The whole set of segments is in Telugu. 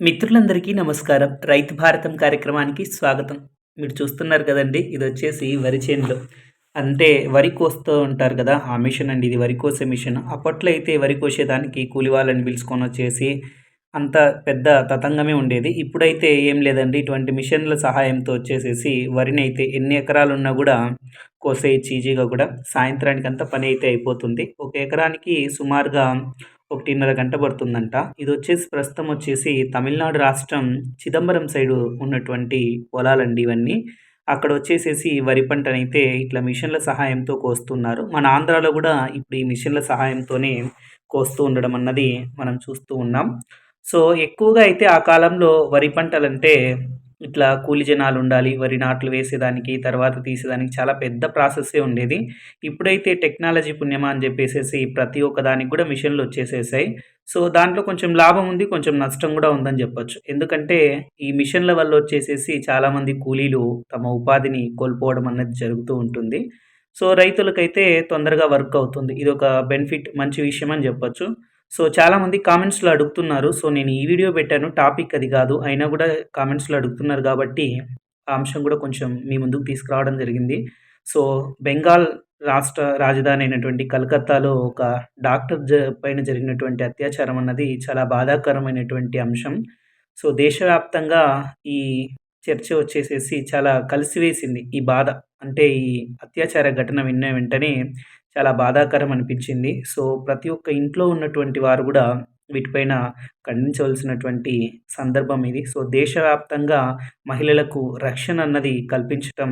మిత్రులందరికీ నమస్కారం. రైతు భారతం కార్యక్రమానికి స్వాగతం. మీరు చూస్తున్నారు కదండి ఇది వచ్చేసి వరి చేనులో. అంటే వరి కోస్తూ ఉంటారు కదా ఆ మిషన్ అండి ఇది వరి కోసే మిషన్. అప్పట్లో అయితే వరి కోసేదానికి కూలి వాళ్ళని పిలుచుకొని వచ్చేసి అంత పెద్ద తతంగమే ఉండేది. ఇప్పుడైతే ఏం లేదండి ఇటువంటి మిషన్ల సహాయంతో వచ్చేసేసి వరిని అయితే ఎన్ని ఎకరాలు ఉన్నా కూడా కోసే ఈజీగా కూడా సాయంత్రానికి అంతా పని అయితే అయిపోతుంది. ఒక ఎకరానికి సుమారుగా ఒకటిన్నర గంట పడుతుందంట. ఇది వచ్చేసి ప్రస్తుతం వచ్చేసి తమిళనాడు రాష్ట్రం చిదంబరం సైడు ఉన్నటువంటి పొలాలండి ఇవన్నీ. అక్కడ వచ్చేసేసి వరి పంటనైతే ఇట్లా మిషన్ల సహాయంతో కోస్తున్నారు. మన ఆంధ్రాలో కూడా ఇప్పుడు ఈ మిషన్ల సహాయంతోనే కోస్తూ ఉండడం అన్నది మనం చూస్తూ ఉన్నాం. సో ఎక్కువగా అయితే ఆ కాలంలో వరి పంటలంటే ఇట్లా కూలి జనాలు ఉండాలి వరి నాట్లు వేసేదానికి తర్వాత తీసేదానికి చాలా పెద్ద ప్రాసెస్సే ఉండేది. ఇప్పుడైతే టెక్నాలజీ పుణ్యమా అని చెప్పేసేసి ప్రతి ఒక్క దానికి కూడా మిషన్లు వచ్చేసేసాయి. సో దాంట్లో కొంచెం లాభం ఉంది కొంచెం నష్టం కూడా ఉందని చెప్పొచ్చు. ఎందుకంటే ఈ మిషన్ల వల్ల వచ్చేసేసి చాలామంది కూలీలు తమ ఉపాధిని కోల్పోవడం అన్నది జరుగుతూ ఉంటుంది. సో రైతులకైతే తొందరగా వర్క్ అవుతుంది. ఇది ఒక బెనిఫిట్ మంచి విషయం అని చెప్పొచ్చు. సో చాలామంది కామెంట్స్లో అడుగుతున్నారు. సో నేను ఈ వీడియో పెట్టాను టాపిక్ అది కాదు. అయినా కూడా కామెంట్స్లో అడుగుతున్నారు కాబట్టి ఆ అంశం కూడా కొంచెం మీ ముందుకు తీసుకురావడం జరిగింది. సో బెంగాల్ రాష్ట్ర రాజధాని అయినటువంటి కలకత్తాలో ఒక డాక్టర్ జ పైన జరిగినటువంటి అత్యాచారం అన్నది చాలా బాధాకరమైనటువంటి అంశం. సో దేశవ్యాప్తంగా ఈ చర్చ వచ్చేసేసి చాలా కలిసివేసింది. ఈ బాధ అంటే ఈ అత్యాచార ఘటన విన్న వెంటనే చాలా బాధాకరం అనిపించింది. సో ప్రతి ఒక్క ఇంట్లో ఉన్నటువంటి వారు కూడా వీటిపైన ఖండించవలసినటువంటి సందర్భం ఇది. సో దేశవ్యాప్తంగా మహిళలకు రక్షణ అన్నది కల్పించటం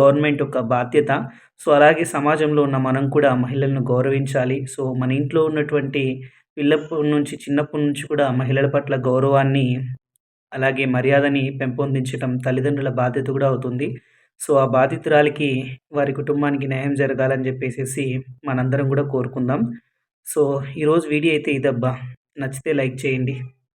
గవర్నమెంట్ యొక్క బాధ్యత. సో అలాగే సమాజంలో ఉన్న మనం కూడా మహిళలను గౌరవించాలి. సో మన ఇంట్లో ఉన్నటువంటి పిల్లప్పటి నుంచి చిన్నప్పటి నుంచి కూడా మహిళల పట్ల గౌరవాన్ని అలాగే మర్యాదని పెంపొందించటం తల్లిదండ్రుల బాధ్యత కూడా అవుతుంది. సో ఆ బాధితురాలికి వారి కుటుంబానికి న్యాయం జరగాలని చెప్పేసి మనందరం కూడా కోరుకుందాం. సో ఈరోజు వీడియో అయితే ఇదబ్బా. నచ్చితే లైక్ చేయండి.